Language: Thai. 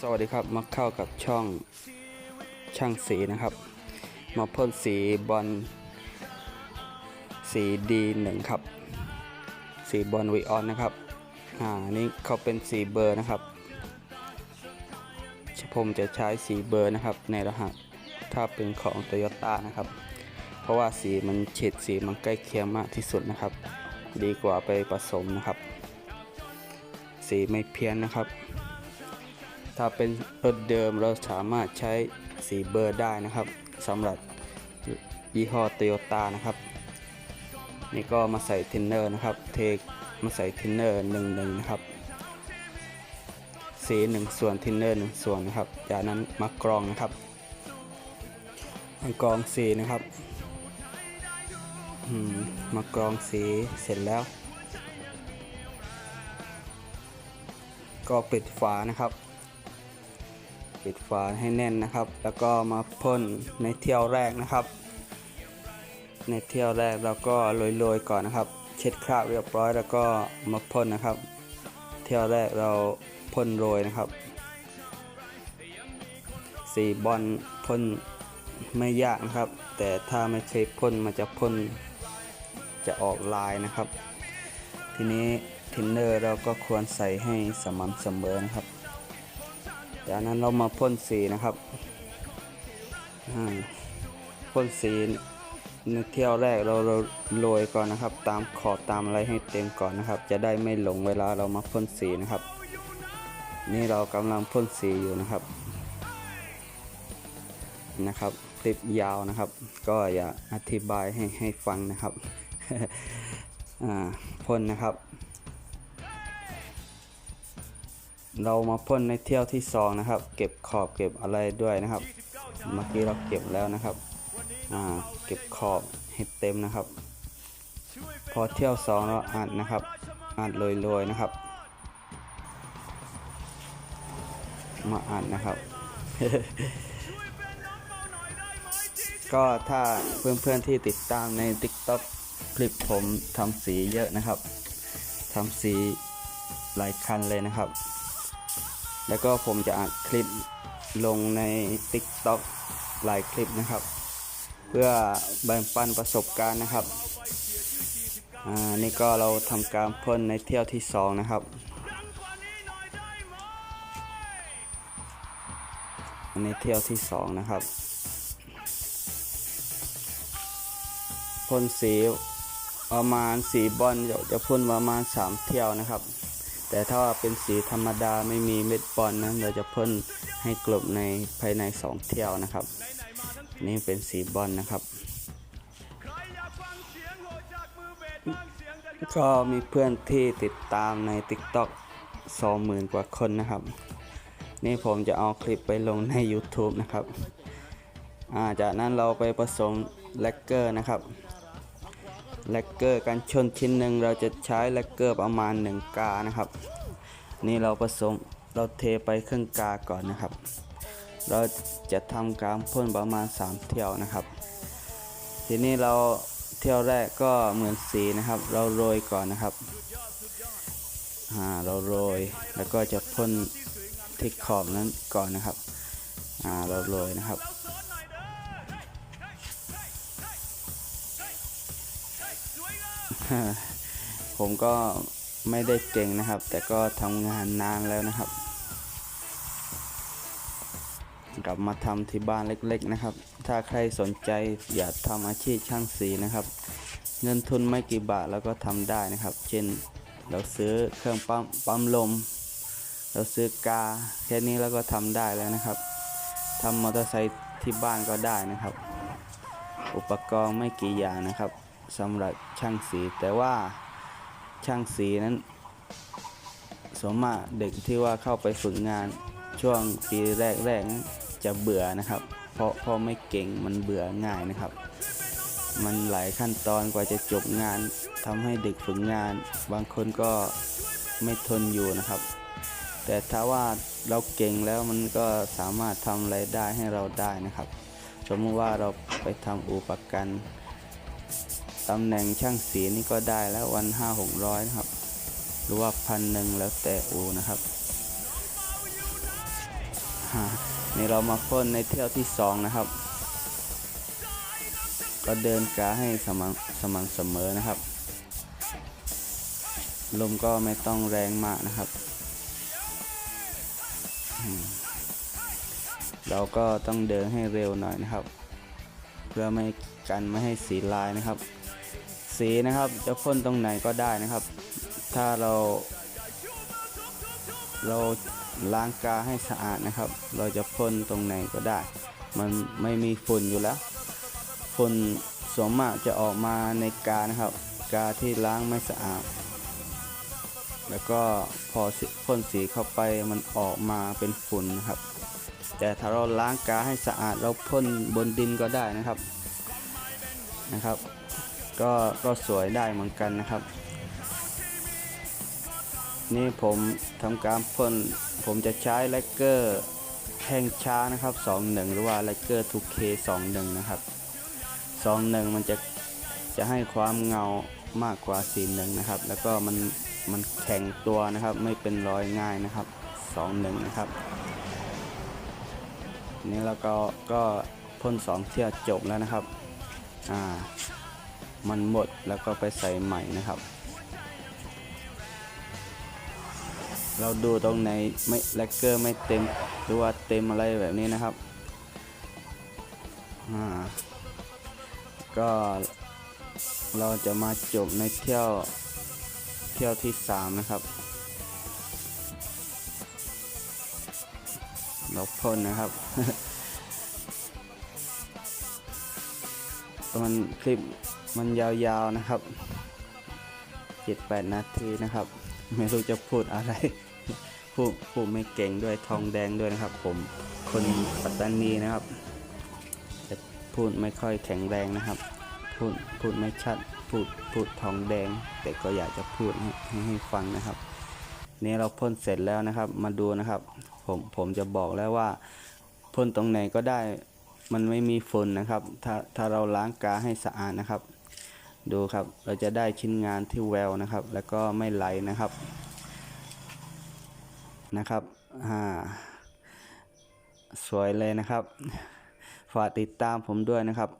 สวัสดีครับมาเข้ากับช่องช่างสีนะครับ มาพ่นสีบอลสีดีหนึ่งครับ สีบอลวีออนนะครับอ่านี่เขาเป็นสีเบอร์นะครับผมจะใช้สีเบอร์นะครับ ในรหัสถ้าเป็นของโตโยต้านะครับ เพราะว่าสีมันเฉดสีมันใกล้เคียงมากที่สุดนะครับ ดีกว่าไปผสมนะครับ สีไม่เพี้ยนนะครับ ถ้าเป็นรถเดิมเราสามารถใช้สีเบอร์ได้นะครับสำหรับยี่ห้อโตโยต้านะครับนี่ก็มาใส่เทนเนอร์นะครับ เทมาใส่เทนเนอร์หนึ่งหนึ่งนะครับ สีหนึ่งส่วนเทนเนอร์หนึ่งส่วนนะครับ จากนั้นมากรองนะครับมากรองสีนะครับมมากรองสีเสร็จแล้ว ก็ปิดฝานะครับ ปิดฝาให้แน่นนะครับ แล้วก็มาพ่นในเที่ยวแรกนะครับ ในเที่ยวแรกเราก็โรยๆก่อนนะครับ เช็ดคราบเรียบร้อยแล้วก็มาพ่นนะครับ เที่ยวแรกเราพ่นโรยนะครับสีบอลพ่นไม่ยากนะครับ แต่ถ้าไม่เคยพ่นมันจะพ่นจะออกลายนะครับ ทีนี้ทินเนอร์เราก็ควรใส่ให้สม่ำเสมอนะครับ จากนั้นเรามาพ่นสีนะครับพ่นสีในเที่ยวแรกเราเราโรยก่อนนะครับ ตามขอบตามอะไรให้เต็มก่อนนะครับ จะได้ไม่หลงเวลาเรามาพ่นสีนะครับ นี่เรากำลังพ่นสีอยู่นะครับนะครับคลิปยาวนะครับ ก็อย่าอธิบายให้ให้ฟังนะครับพ่นนะครับ เรามาพ่นในเที่ยวที่สองนะครับ เก็บขอบเก็บอะไรด้วยนะครับ เมื่อกี้เราเก็บแล้วนะครับอ่าเก็บขอบให้เต็มนะครับ พอเที่ยวสองเราอัดนะครับอัดโรยๆนะครับ มาอัดนะครับ ก็ถ้าเพื่อนๆที่ติดตามใน TikTok คลิปผมทำสีเยอะนะครับทำสีหลายคันเลยนะครับ แล้วก็ผมจะอัดคลิปลงใน TikTok หลายคลิปนะครับ เพื่อแบ่งปันประสบการณ์นะครับอ่านี่ก็เราทำการพ่นในเที่ยวที่สองนะครับในเที่ยวที่สองนะครับพ่นสีประมาณสีบอลจะจะพ่นประมาณสามเที่ยวนะครับ แต่ถ้าเป็นสีธรรมดาไม่มีเม็ดบอลนั้นเราจะพ่นให้กลบในภายในสองเที่ยวนะครับ นี่เป็นสีบอลนะครับ ก็มีเพื่อนที่ติดตามใน TikTok 20,000 กว่าคนนะครับ นี่ผมจะเอาคลิปไปลงใน YouTube นะครับาจากนั้นเราไปผสมแลกเกอร์นะครับ แลกเกอร์การชนชิ้นหนึ่งเราจะใช้แลกเกอร์ประมาณ 1 กานะครับ นี่เราผสมเราเทไปครึ่งกาก่อนนะครับ เราจะทำการพ่นประมาณ 3 เที่ยวนะครับ ทีนี้เราเที่ยวแรกก็เหมือนสีนะครับ เราโรยก่อนนะครับอ่าเราโรยแล้วก็จะพ่นที่ขอบนั้นก่อนนะครับอ่าเราโรยนะครับ ผมก็ไม่ได้เก่งนะครับ แต่ก็ทำงานนานแล้วนะครับ กลับมาทำที่บ้านเล็กๆนะครับ ถ้าใครสนใจอยากทำอาชีพช่างสีนะครับ เงินทุนไม่กี่บาทแล้วก็ทำได้นะครับ เช่นเราซื้อเครื่องปั๊มปั๊มลม เราซื้อกาแค่นี้แล้วก็ทำได้แล้วนะครับทำมอเตอร์ไซค์ที่บ้านก็ได้นะครับ อุปกรณ์ไม่กี่อย่างนะครับ สำหรับช่างสีแต่ว่าช่างสีนั้นสมมติเด็กที่ว่าเข้าไปฝึกงานช่วงปีแรกๆนั้นจะเบื่อนะครับ เพราะเพราะไม่เก่งมันเบื่อง่ายนะครับ มันหลายขั้นตอนกว่าจะจบงานทำให้เด็กฝึกงาน บางคนก็ไม่ทนอยู่นะครับ แต่ถ้าว่าเราเก่งแล้วมันก็สามารถทำอะไรได้ให้เราได้นะครับ สมมติว่าเราไปทำอุปกรณ์ ตำแหน่งช่างสีนี่ก็ได้แล้ววันห้าหกร้อยนะครับ หรือว่าพันหนึ่งแล้วแต่อูนะครับนี่เรามาพ่นในเที่ยวที่สองนะครับ ก็เดินกาให้สม่ำสม่ำเสมอนะครับ ลมก็ไม่ต้องแรงมากนะครับ เราก็ต้องเดินให้เร็วหน่อยนะครับ เพื่อไม่กันไม่ให้สีลายนะครับ สีนะครับ จะพ่นตรงไหนก็ได้นะครับ ถ้าเรา เราล้างกาให้สะอาดนะครับ เราจะพ่นตรงไหนก็ได้ มันไม่มีฝุ่นอยู่แล้ว ฝุ่นสวมมากจะออกมาในกานะครับ กาที่ล้างไม่สะอาด แล้วก็พอพ่นสีเข้าไปมันออกมาเป็นฝุ่นนะครับ แต่ถ้าเราล้างกาให้สะอาดเราพ่นบนดินก็ได้นะครับนะครับ ก็ก็สวยได้เหมือนกันนะครับ นี่ผมทำการพ่นผมจะใช้ไลเกอร์แห้งช้านะครับ 21 หรือว่าไลเกอร์ 2K 21 นะครับ 21 มันจะจะให้ความเงามากกว่า 41 นะครับ แล้วก็มันมันแข็งตัวนะครับ ไม่เป็นรอยง่ายนะครับ 21 นะครับนี่แล้วก็ก็พ่น2เที่ยวจบแล้วนะครับ อ่า มันหมดแล้วก็ไปใส่ใหม่นะครับ เราดูตรงไหนไม่แลกเกอร์ไม่เต็มหรือว่าเต็มอะไรแบบนี้นะครับอ่าก็เราจะมาจบในเที่ยวเที่ยวที่สามนะครับ เราพ่นนะครับมันคลิป มันยาวๆนะครับ7-8นาทีนะครับ ไม่รู้จะพูดอะไร พูดพูดไม่เก่งด้วยทองแดงด้วยนะครับ ผมคนปัตตานีนะครับจะพูดไม่ค่อยแข็งแรงนะครับ พูดพูดไม่ชัดพูดพูดทองแดง แต่ก็อยากจะพูดให้ให้ให้ฟังนะครับนี่เราพ่นเสร็จแล้วนะครับ มาดูนะครับ ผมผมจะบอกแล้วว่าพ่นตรงไหนก็ได้มันไม่มีฝุ่นนะครับ ถ้าถ้าเราล้างกาให้สะอาดนะครับ ดูครับ เราจะได้ชิ้นงานที่แววนะครับ แล้วก็ไม่ไหลนะครับ นะครับ อ่า สวยเลยนะครับ ฝากติดตามผมด้วยนะครับ